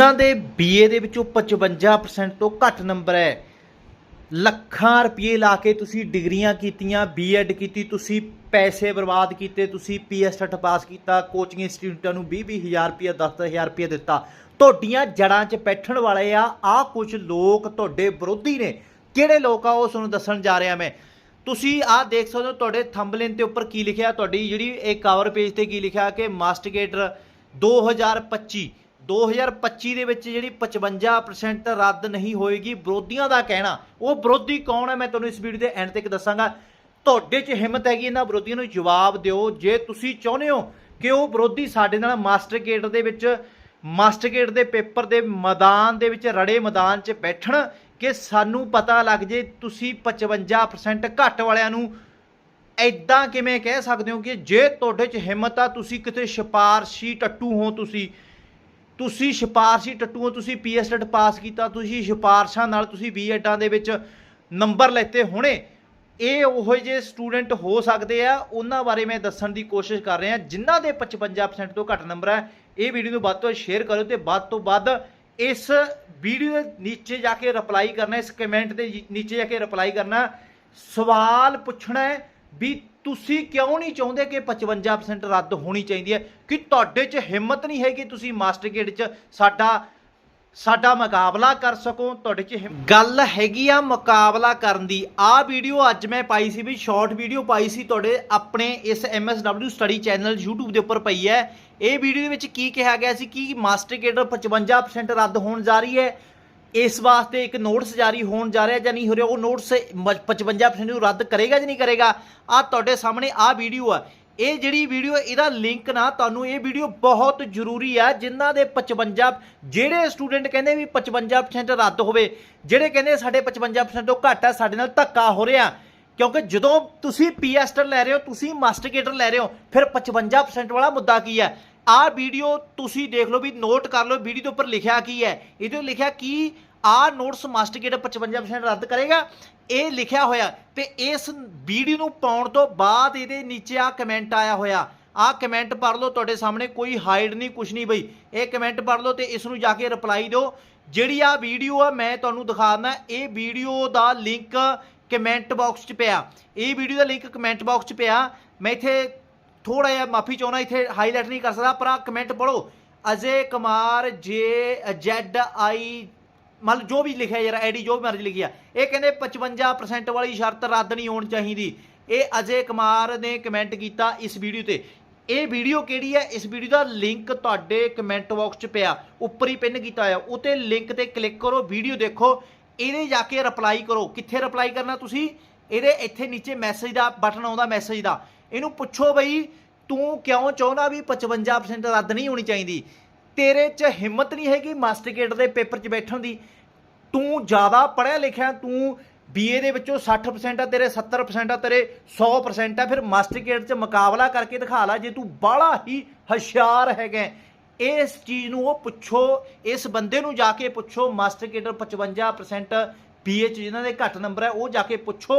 ਉਹਨਾਂ ਦੇ ਬੀਏ ਦੇ ਵਿੱਚੋਂ 55% ਤੋਂ ਘੱਟ ਨੰਬਰ ਹੈ। ਲੱਖਾਂ ਰੁਪਏ ਲਾ ਕੇ ਤੁਸੀਂ ਡਿਗਰੀਆਂ ਕੀਤੀਆਂ ਬੀਐਡ ਕੀਤੀ, ਤੁਸੀਂ ਪੈਸੇ ਬਰਬਾਦ ਕੀਤੇ, ਤੁਸੀਂ ਪੀਐਸਟਟ ਪਾਸ ਕੀਤਾ ਕੋਚਿੰਗ ਇੰਸਟੀਚਿਊਟਾਂ ਨੂੰ 20 ਹਜ਼ਾਰ ਰੁਪਏ 10000 ਰੁਪਏ ਦਿੱਤਾ। ਤੁਹਾਡੀਆਂ ਜੜਾਂ 'ਚ ਬੈਠਣ ਵਾਲੇ ਆ ਆ ਕੁਝ ਲੋਕ ਤੁਹਾਡੇ ਵਿਰੋਧੀ ਨੇ। ਕਿਹੜੇ ਲੋਕ ਆ ਉਹ ਤੁਹਾਨੂੰ ਦੱਸਣ ਜਾ ਰਿਹਾ ਮੈਂ। ਤੁਸੀਂ ਆਹ ਦੇਖ ਸਕਦੇ ਹੋ ਤੁਹਾਡੇ ਥੰਬਲੇਨ ਤੇ ਉੱਪਰ ਕੀ ਲਿਖਿਆ, ਤੁਹਾਡੀ ਜਿਹੜੀ ਇਹ ਕਵਰ ਪੇਜ ਤੇ ਕੀ ਲਿਖਿਆ ਕਿ ਮਾਸਟਰਗੇਟਰ 2025 2025 ਦੇ ਵਿੱਚ ਜਿਹੜੀ 55% ਰੱਦ ਨਹੀਂ ਹੋਏਗੀ। ਵਿਰੋਧੀਆਂ ਦਾ ਕਹਿਣਾ, ਉਹ ਵਿਰੋਧੀ ਕੌਣ ਹੈ? ਮੈਂ ਤੁਹਾਨੂੰ ਇਸ ਵੀਡੀਓ ਦੇ ਐਂਡ ਤੱਕ ਦੱਸਾਂਗਾ। ਤੁਹਾਡੇ 'ਚ ਹਿੰਮਤ ਹੈਗੀ ਇਹਨਾਂ ਵਿਰੋਧੀਆਂ ਨੂੰ ਜਵਾਬ ਦਿਓ। ਜੇ ਤੁਸੀਂ ਚਾਹੁੰਦੇ ਹੋ ਕਿ ਉਹ ਵਿਰੋਧੀ ਸਾਡੇ ਨਾਲ ਮਾਸਟਰ ਮਾਸਟਰਗੇਟ ਦੇ ਵਿੱਚ, ਮਾਸਟਰ ਮਾਸਟਰਗੇਟ ਦੇ ਪੇਪਰ ਦੇ ਮੈਦਾਨ ਦੇ ਵਿੱਚ, ਰੜੇ ਮੈਦਾਨ 'ਚ ਬੈਠਣ, ਕਿ ਸਾਨੂੰ ਪਤਾ ਲੱਗ ਜੇ ਤੁਸੀਂ 55% ਘੱਟ ਵਾਲਿਆਂ ਨੂੰ ਐਦਾਂ ਕਿਵੇਂ ਕਹਿ ਸਕਦੇ ਹੋ ਕਿ ਜੇ ਤੁਹਾਡੇ 'ਚ ਹਿੰਮਤ ਆ, ਤੁਸੀਂ ਕਿਤੇ ਸਿਫਾਰਸ਼ੀ ਟੱਟੂ ਹੋ ਤੁਸੀਂ ਤੁਸੀਂ ਸਿਫਾਰਸ਼ੀ ਟੱਟੂ ਹੋ ਤੁਸੀਂ ਪੀਐਸਟਡ ਪਾਸ ਕੀਤਾ, ਤੁਸੀਂ ਸਿਫਾਰਸ਼ਾਂ ਨਾਲ ਤੁਸੀਂ ਬੀਐਡਾਂ ਦੇ ਵਿੱਚ ਨੰਬਰ ਲੈਤੇ ਹੋਣੇ। ਇਹ ਉਹੋ ਜਿਹੇ ਸਟੂਡੈਂਟ ਹੋ ਸਕਦੇ ਆ, ਉਹਨਾਂ ਬਾਰੇ ਮੈਂ ਦੱਸਣ ਦੀ ਕੋਸ਼ਿਸ਼ ਕਰ ਰਿਹਾ। ਜਿਨ੍ਹਾਂ ਦੇ 55% ਤੋਂ ਘੱਟ ਨੰਬਰ ਹੈ ਇਹ ਵੀਡੀਓ ਨੂੰ ਵੱਧ ਤੋਂ ਵੱਧ ਸ਼ੇਅਰ ਕਰੋ ਤੇ ਵੱਧ ਤੋਂ ਵੱਧ ਇਸ ਵੀਡੀਓ ਦੇ ਨੀਚੇ ਜਾ ਕੇ ਰਿਪਲਾਈ ਕਰਨਾ, ਇਸ ਕਮੈਂਟ ਦੇ ਨੀਚੇ ਜਾ ਕੇ ਰਿਪਲਾਈ ਕਰਨਾ। ਸਵਾਲ ਪੁੱਛਣਾ ਹੈ ਵੀ ਤੁਸੀਂ ਕਿਉਂ ਨਹੀਂ ਚਾਹੁੰਦੇ ਕਿ 55% ਰੱਦ ਹੋਣੀ ਚਾਹੀਦੀ ਹੈ? ਕਿ ਤੁਹਾਡੇ 'ਚ ਹਿੰਮਤ ਨਹੀਂ ਹੈਗੀ ਤੁਸੀਂ ਮਾਸਟਰਗੇਟ 'ਚ ਸਾਡਾ ਸਾਡਾ ਮੁਕਾਬਲਾ ਕਰ ਸਕੋ, ਤੁਹਾਡੇ 'ਚ ਗੱਲ ਹੈਗੀ ਆ ਮੁਕਾਬਲਾ ਕਰਨ ਦੀ। ਆ ਵੀਡੀਓ ਅੱਜ ਮੈਂ ਪਾਈ ਸੀ ਵੀ, ਸ਼ਾਰਟ ਵੀਡੀਓ ਪਾਈ ਸੀ ਤੁਹਾਡੇ, ਆਪਣੇ ਇਸ MSW ਸਟੱਡੀ ਚੈਨਲ YouTube ਦੇ ਉੱਪਰ ਪਈ ਹੈ। ਇਹ ਵੀਡੀਓ ਦੇ ਵਿੱਚ ਕੀ ਕਿਹਾ ਗਿਆ ਸੀ ਕਿ ਮਾਸਟਰਗੇਟ 55% ਰੱਦ ਹੋਣ ਜਾ ਰਹੀ ਹੈ। ਇਸ ਵਾਸਤੇ ਇੱਕ ਨੋਟਿਸ ਜਾਰੀ ਹੋਣ ਜਾ ਰਿਹਾ ਜਾਂ ਨਹੀਂ ਹੋ ਰਿਹਾ, ਉਹ ਨੋਟਿਸ 55% ਨੂੰ ਰੱਦ ਕਰੇਗਾ ਜਾਂ ਨਹੀਂ ਕਰੇਗਾ ਆ ਤੁਹਾਡੇ ਸਾਹਮਣੇ ਆ ਵੀਡੀਓ ਆ। ਇਹ ਜਿਹੜੀ ਵੀਡੀਓ, ਇਹਦਾ ਲਿੰਕ ਨਾ ਤੁਹਾਨੂੰ ਇਹ ਵੀਡੀਓ ਬਹੁਤ ਜ਼ਰੂਰੀ ਆ, ਜਿਨ੍ਹਾਂ ਦੇ 55 ਜਿਹੜੇ ਸਟੂਡੈਂਟ ਕਹਿੰਦੇ ਵੀ 55% ਰੱਦ ਹੋਵੇ, ਜਿਹੜੇ ਕਹਿੰਦੇ ਸਾਡੇ 55% ਤੋਂ ਘੱਟ ਆ, ਸਾਡੇ ਨਾਲ ਧੱਕਾ ਹੋ ਰਿਹਾ, ਕਿਉਂਕਿ ਜਦੋਂ ਤੁਸੀਂ ਪੀਐਸਟਰ ਲੈ ਰਹੇ ਹੋ, ਤੁਸੀਂ ਮਾਸਟਰ ਮਾਸਟਰਗੇਟਰ ਲੈ ਰਹੇ ਹੋ, ਫਿਰ 55% ਵਾਲਾ ਮੁੱਦਾ ਕੀ ਹੈ ਆਹ ਵੀਡੀਓ ਤੁਸੀਂ ਦੇਖ ਲਓ ਵੀ ਨੋਟ ਕਰ ਲਓ, ਵੀਡੀਓ ਦੇ ਉੱਪਰ ਲਿਖਿਆ ਕੀ ਹੈ। ਇਹਦੇ ਲਿਖਿਆ ਕਿ ਆਹ ਨੋਟਸ ਮਾਸਟਰਗੇਟ 55% ਰੱਦ ਕਰੇਗਾ। ਇਹ ਲਿਖਿਆ ਹੋਇਆ ਤੇ ਇਸ ਵੀਡੀਓ ਨੂੰ ਪਾਉਣ ਤੋਂ ਬਾਅਦ ਇਹਦੇ ਨੀਚੇ ਆ ਕਮੈਂਟ ਆਇਆ ਹੋਇਆ। ਆਹ ਕਮੈਂਟ ਪੜ੍ਹ ਲਓ, ਤੁਹਾਡੇ ਸਾਹਮਣੇ ਕੋਈ ਹਾਈਡ ਨਹੀਂ, ਕੁਛ ਨਹੀਂ ਬਈ। ਇਹ ਕਮੈਂਟ ਪੜ੍ਹ ਲਓ ਤੇ ਇਸ ਨੂੰ ਜਾ ਕੇ ਰਿਪਲਾਈ ਦਿਓ। ਜਿਹੜੀ ਆ ਵੀਡੀਓ ਆ, ਮੈਂ ਤੁਹਾਨੂੰ ਦਿਖਾਉਣਾ ਇਹ ਵੀਡੀਓ ਦਾ ਲਿੰਕ ਕਮੈਂਟ ਬਾਕਸ 'ਚ ਪਿਆ। ਇਹ ਵੀਡੀਓ ਦਾ ਲਿੰਕ ਕਮੈਂਟ ਬਾਕਸ 'ਚ ਪਿਆ। ਮੈਂ ਇੱਥੇ ਥੋੜਾ ਜਿਹਾ ਮਾਫੀ ਚਾਹੁੰਦਾ, ਇੱਥੇ ਹਾਈਲਾਈਟ ਨਹੀਂ ਕਰ ਸਕਦਾ, ਪਰ ਆ ਕਮੈਂਟ ਪੜੋ ਅਜੇ ਕੁਮਾਰ, ਜੇ ਜ਼ੈਡ ਆਈ ਮਤਲਬ ਜੋ ਵੀ ਲਿਖਿਆ ਯਾਰ ਆਈਡੀ ਜੋ ਵੀ ਮਰਜ਼ੀ ਲਿਖੀ ਆ, ਇਹ ਕਹਿੰਦੇ 55% ਵਾਲੀ ਸ਼ਰਤ ਰੱਦ ਨਹੀਂ ਹੋਣੀ ਚਾਹੀਦੀ। ਇਹ ਅਜੇ ਕੁਮਾਰ ਨੇ ਕਮੈਂਟ ਕੀਤਾ ਇਸ ਵੀਡੀਓ ਤੇ। ਇਹ ਵੀਡੀਓ ਕਿਹੜੀ ਹੈ ਇਸ ਵੀਡੀਓ ਦਾ ਲਿੰਕ ਤੁਹਾਡੇ ਕਮੈਂਟ ਬਾਕਸ 'ਚ ਪਿਆ। ਉੱਪਰ ਹੀ ਪਿੰਨ ਕੀਤਾ ਹੋਇਆ। ਉਤੇ ਲਿੰਕ ਤੇ ਕਲਿੱਕ ਕਰੋ ਵੀਡੀਓ ਦੇਖੋ। ਇਹਦੇ ਜਾ ਕੇ ਰਿਪਲਾਈ ਕਰੋ। ਕਿੱਥੇ ਰਿਪਲਾਈ ਕਰਨਾ ਤੁਸੀਂ? ਇਹਦੇ ਇੱਥੇ ਨੀਚੇ ਮੈਸੇਜ ਦਾ ਬਟਨ ਆਉਂਦਾ ਮੈਸੇਜ ਦਾ। ਇਹਨੂੰ ਪੁੱਛੋ ਬਈ, ਤੂੰ ਕਿਉਂ ਚਾਹੁੰਦਾ ਵੀ 55% ਰੱਦ ਨਹੀਂ ਹੋਣੀ ਚਾਹੀਦੀ? ਤੇਰੇ 'ਚ ਹਿੰਮਤ ਨਹੀਂ ਹੈਗੀ ਮਾਸਟਰ ਮਾਸਟਰਗੇਟ ਦੇ ਪੇਪਰ 'ਚ ਬੈਠਣ ਦੀ। ਤੂੰ ਜ਼ਿਆਦਾ ਪੜ੍ਹਿਆ ਲਿਖਿਆ, ਤੂੰ ਬੀਏ ਦੇ ਵਿੱਚੋਂ 60% ਆ, ਤੇਰੇ 70% ਆ, ਤੇਰੇ 100% ਆ, ਫਿਰ ਮਾਸਟਰ ਮਾਸਟਰਗੇਟ 'ਚ ਮੁਕਾਬਲਾ ਕਰਕੇ ਦਿਖਾ ਲੈ ਜੇ ਤੂੰ ਬਾਹਲਾ ਹੀ ਹੁਸ਼ਿਆਰ ਹੈਗਾ ਇਸ ਚੀਜ਼ ਨੂੰ ਉਹ ਪੁੱਛੋ, ਇਸ ਬੰਦੇ ਨੂੰ ਜਾ ਕੇ ਪੁੱਛੋ ਮਾਸਟਰ ਮਾਸਟਰਗੇਟ 55% ਬੀਏ 'ਚ ਜਿਨ੍ਹਾਂ ਦੇ ਘੱਟ ਨੰਬਰ ਹੈ ਉਹ ਜਾ ਕੇ ਪੁੱਛੋ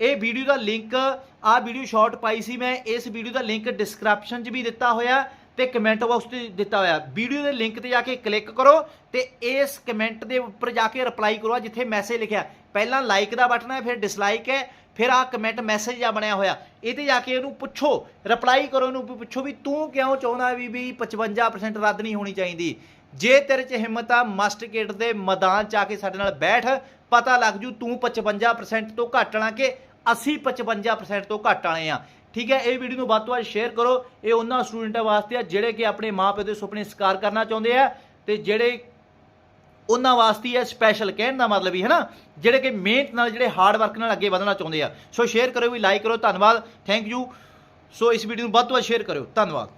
ਇਹ ਵੀਡੀਓ ਦਾ ਲਿੰਕ ਆ ਵੀਡੀਓ ਸ਼ਾਰਟ ਪਾਈ ਸੀ ਮੈਂ, ਇਸ ਵੀਡੀਓ ਦਾ ਲਿੰਕ ਡਿਸਕ੍ਰਿਪਸ਼ਨ 'ਚ ਵੀ ਦਿੱਤਾ ਹੋਇਆ ਤੇ ਕਮੈਂਟ ਬਾਕਸ ਤੇ ਦਿੱਤਾ ਹੋਇਆ। ਵੀਡੀਓ ਦੇ ਲਿੰਕ ਤੇ ਜਾ ਕੇ ਕਲਿੱਕ ਕਰੋ ਤੇ ਇਸ ਕਮੈਂਟ ਦੇ ਉੱਪਰ ਜਾ ਕੇ ਰਿਪਲਾਈ ਕਰੋ ਜਿੱਥੇ ਮੈਸੇਜ ਲਿਖਿਆ। ਪਹਿਲਾਂ ਲਾਈਕ ਦਾ ਬਟਨ ਹੈ, ਫਿਰ ਡਿਸਲਾਈਕ ਹੈ, ਫਿਰ ਆ ਕਮੈਂਟ ਮੈਸੇਜ ਆ ਬਣਿਆ ਹੋਇਆ। ਇਹ ਤੇ ਜਾ ਕੇ ਇਹਨੂੰ ਪੁੱਛੋ ਰਿਪਲਾਈ ਕਰੋ ਇਹਨੂੰ ਪੁੱਛੋ ਵੀ ਤੂੰ ਕਿਉਂ ਚਾਹੁੰਦਾ ਵੀ ਵੀ 55% ਰੱਦ ਨਹੀਂ ਹੋਣੀ ਚਾਹੀਦੀ? ਜੇ ਤੇਰੇ 'ਚ ਹਿੰਮਤ ਆ ਮਸਟ ਮਾਸਟਰਗੇਟ ਦੇ ਮੈਦਾਨ 'ਚ ਆ ਕੇ ਸਾਡੇ ਨਾਲ ਬੈਠ, ਪਤਾ ਲੱਗ ਜੂ ਤੂੰ 55% ਤੋਂ ਘੱਟ ਵਾਲਾ ਕਿ ਅਸੀਂ 55% ਤੋਂ ਘੱਟ ਵਾਲੇ ਆ ਠੀਕ ਹੈ, ਇਹ ਵੀਡੀਓ ਨੂੰ ਵੱਧ ਤੋਂ ਵੱਧ ਸ਼ੇਅਰ ਕਰੋ। ਇਹ ਉਹਨਾਂ ਸਟੂਡੈਂਟਾਂ ਵਾਸਤੇ ਆ ਜਿਹੜੇ ਕਿ ਆਪਣੇ ਮਾਪੇ ਦੇ ਸੁਪਨੇ ਸਾਕਾਰ ਕਰਨਾ ਚਾਹੁੰਦੇ ਆ ਤੇ ਜਿਹੜੇ ਉਹਨਾਂ ਵਾਸਤੇ ਹੈ ਸਪੈਸ਼ਲ ਕਹਿਣ ਦਾ ਮਤਲਬ ਹੀ ਹੈ ਨਾ, ਜਿਹੜੇ ਕਿ ਮਿਹਨਤ ਨਾਲ, ਜਿਹੜੇ ਹਾਰਡ ਵਰਕ ਨਾਲ ਅੱਗੇ ਵਧਣਾ ਚਾਹੁੰਦੇ ਆ। ਸੋ ਸ਼ੇਅਰ ਕਰੋ ਵੀ ਲਾਈਕ ਕਰੋ ਧੰਨਵਾਦ। ਥੈਂਕ ਯੂ ਸੋ ਇਸ ਵੀਡੀਓ ਨੂੰ ਵੱਧ ਤੋਂ ਵੱਧ ਸ਼ੇਅਰ ਕਰਿਓ। ਧੰਨਵਾਦ।